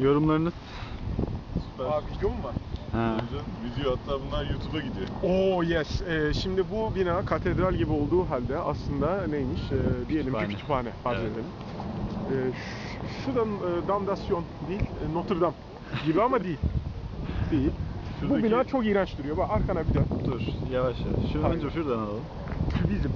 Yorumlarınız? Süper. Aa video mu var? Ha. Video hatta bunlar YouTube'a gidiyor. Oo yes. Ee, şimdi bu bina katedral gibi olduğu halde aslında neymiş? Ee, diyelim Kütüphane. ki kütüphane farz Evet. edelim. Ee, ş- şu da e, damdasyon değil, e, Notre Dame gibi ama değil. Değil. Bu Şuradaki- bina çok iğrenç duruyor. Bak arkana bir dön. Dur yavaş yavaş. Şu önce şuradan alalım. Kübizm.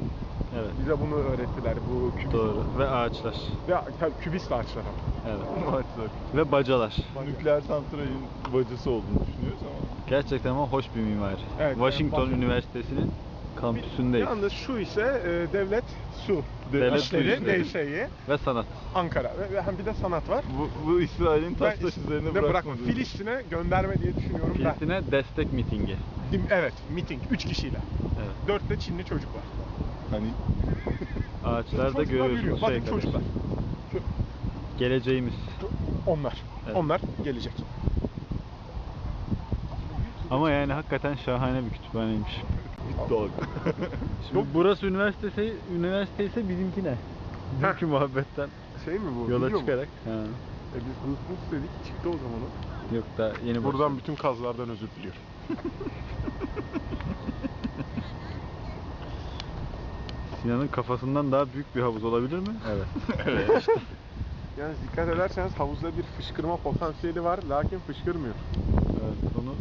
Evet. Bize bunu öğrettiler. Bu kübizm. Doğru. Ve ağaçlar. Ya tabii kübist ağaçlar. Evet. Maçlar. Ve bacalar. Nükleer santralin bacası olduğunu düşünüyoruz ama. Gerçekten ama hoş bir mimari. Evet, Washington evet, Üniversitesi'nin kampüsündeyiz. Yalnız şu ise e, devlet su. Devlet işleri. DSİ, Ve sanat. Ankara. Ve, ve hem bir de sanat var. Bu, bu İsrail'in taş taş üzerine ve bırakmadığı. bırakma. Filistin'e gönderme diye düşünüyorum ben. Filistin'e destek mitingi. Evet, miting. Üç kişiyle. Evet. Dört de Çinli çocuk var. Hani Ağaçlarda Bakın şey kadar. çocuklar. Geleceğimiz. onlar. Evet. Onlar gelecek. Ama yani hakikaten şahane bir kütüphaneymiş. dog. Şimdi burası üniversitesi, üniversite ise bizimki ne? Bizimki muhabbetten Şey mi bu? yola çıkarak. Ha. E biz hız hız dedik. Çıktı o zaman o. Yok da yeni Buradan başladı. bütün kazlardan özür diliyorum. Sinan'ın kafasından daha büyük bir havuz olabilir mi? Evet. evet. Yani dikkat ederseniz havuzda bir fışkırma potansiyeli var lakin fışkırmıyor. evet. Onu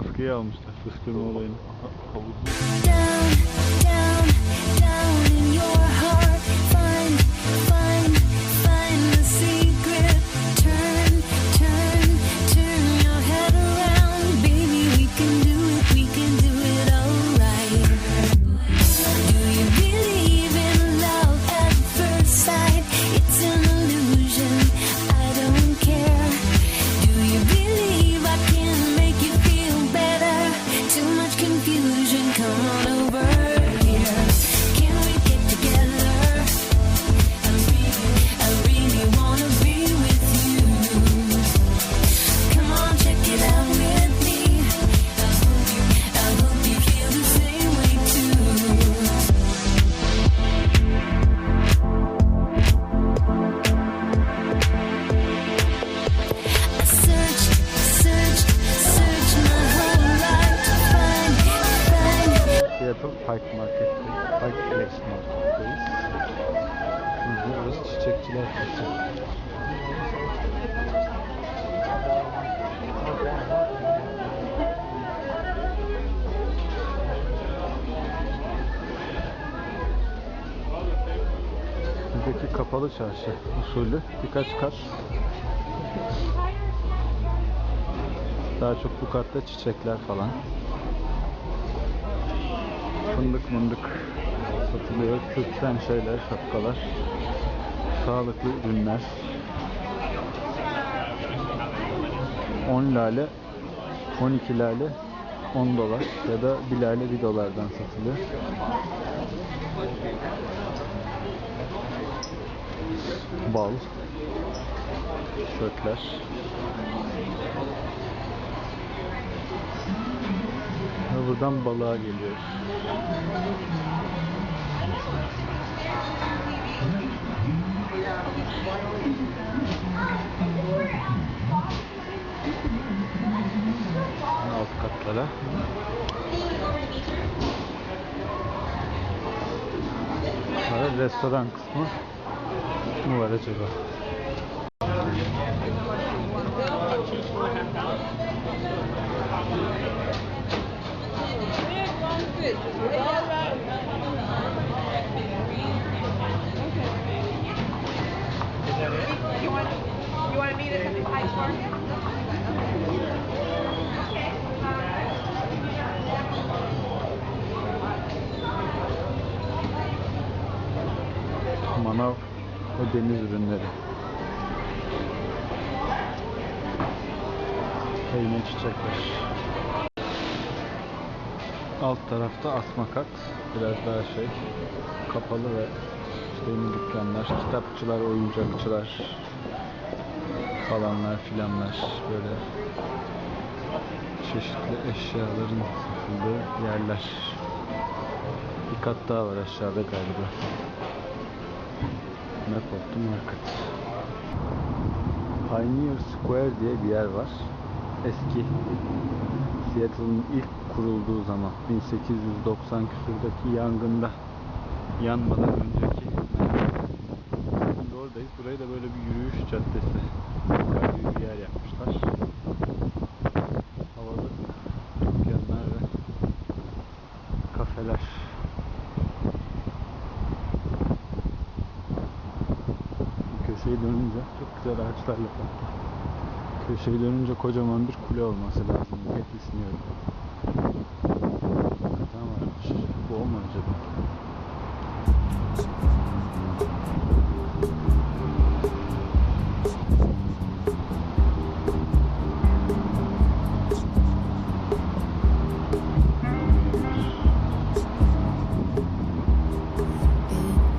askıya almışlar fıstırma olayını. Havuzlu. down, down, down Pike Market'te, Pike Place Market'teyiz. Şimdi burası çiçekçiler kısmı. Buradaki kapalı çarşı usulü birkaç kat daha çok bu katta çiçekler falan fındık mındık satılıyor. Kürkten şeyler, şapkalar, sağlıklı ürünler. 10 lale, 12 lale 10 dolar ya da 1 lale 1 dolardan satılıyor. Bal, tişörtler. Buradan balığa geliyoruz. Alt katlara. Sonra restoran kısmı mı var acaba? You want, you want to meet us at the Pike Market? Manav ve deniz ürünleri. Yine çiçekler. Alt tarafta asma kat. Biraz daha şey kapalı ve işte yeni dükkanlar, kitapçılar, oyuncakçılar falanlar filanlar böyle çeşitli eşyaların satıldığı yerler. Bir kat daha var aşağıda galiba. Of the Market. Pioneer Square diye bir yer var. Eski Seattle'ın ilk kurulduğu zaman 1890 küsurdaki yangında yanmadan önceki Şimdi oradayız. Burayı da böyle bir yürüyüş caddesi bir yer yapmışlar. Havalı dükkanlar ve kafeler. Bu köşeyi dönünce çok güzel ağaçlarla kaplı. Köşeyi dönünce kocaman bir kule olması lazım diye düşünüyorum. Acaba?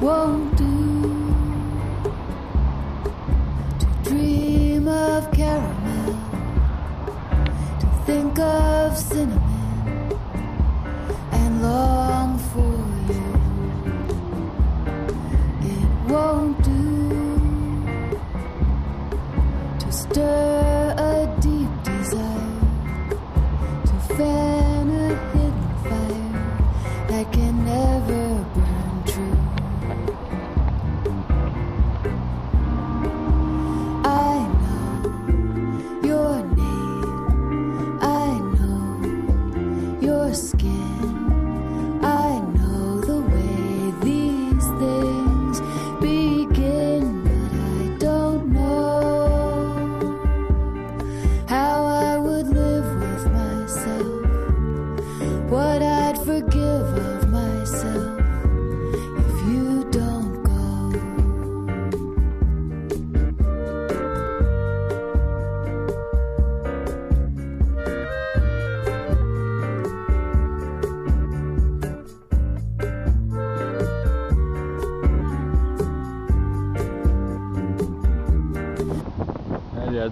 won't do to dream of caramel, to think of cinnamon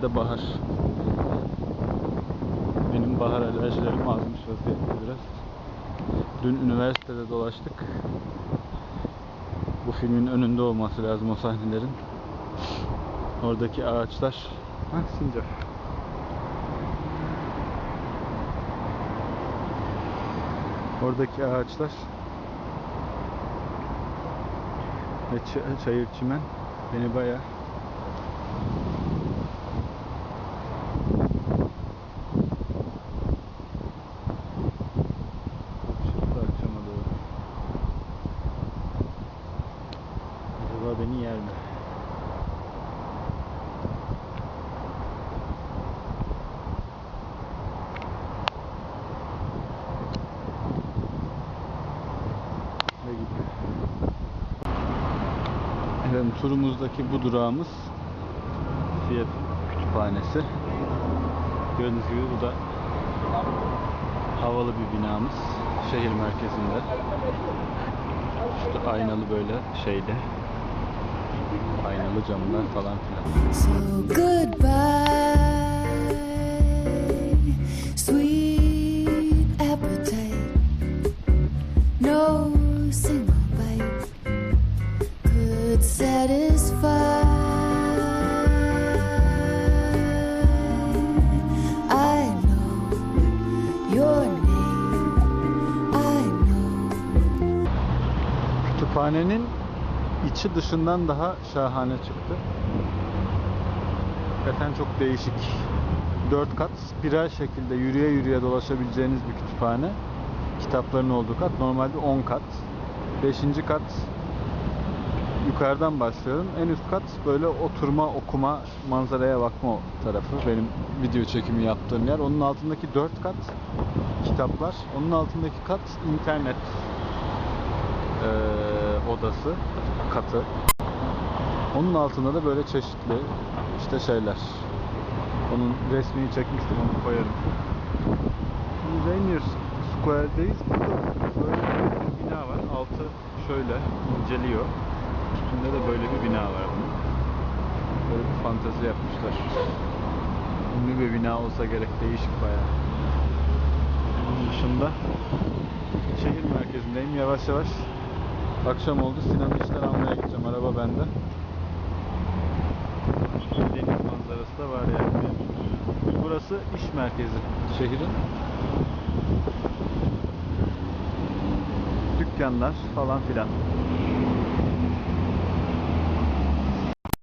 Yerde bahar. Benim bahar alerjilerim azmış vaziyette biraz. Dün üniversitede dolaştık. Bu filmin önünde olması lazım o sahnelerin. Oradaki ağaçlar. Hah sincap. Oradaki ağaçlar ve çayır çimen beni bayağı Çıktı akşama doğru. Acaba beni yer mi? Ve gidiyor. Efendim turumuzdaki bu durağımız Fiyat Kütüphanesi. Gördüğünüz gibi bu da havalı bir binamız şehir merkezinde. İşte aynalı böyle şeyde. Aynalı camlar falan filan. So goodbye, sweet appetite. No single Kütüphanenin içi dışından daha şahane çıktı. Hakikaten çok değişik. Dört kat spiral şekilde yürüye yürüye dolaşabileceğiniz bir kütüphane. Kitapların olduğu kat. Normalde 10 kat. Beşinci kat yukarıdan başlıyorum. En üst kat böyle oturma, okuma, manzaraya bakma tarafı. Benim video çekimi yaptığım yer. Onun altındaki dört kat kitaplar. Onun altındaki kat internet eee, odası, katı. Onun altında da böyle çeşitli işte şeyler. Onun resmini çekmiştim onu koyarım. Şimdi Rainier Square'deyiz. Burada böyle bir bina var. Altı şöyle inceliyor. Üstünde de böyle bir bina var. Böyle bir fantezi yapmışlar. Ünlü bir bina olsa gerek değişik bayağı. Bunun dışında şehir merkezindeyim yavaş yavaş. Akşam oldu. Sinan'ı işten almaya gideceğim. Araba bende. Deniz manzarası da Burası iş merkezi şehrin. Dükkanlar falan filan.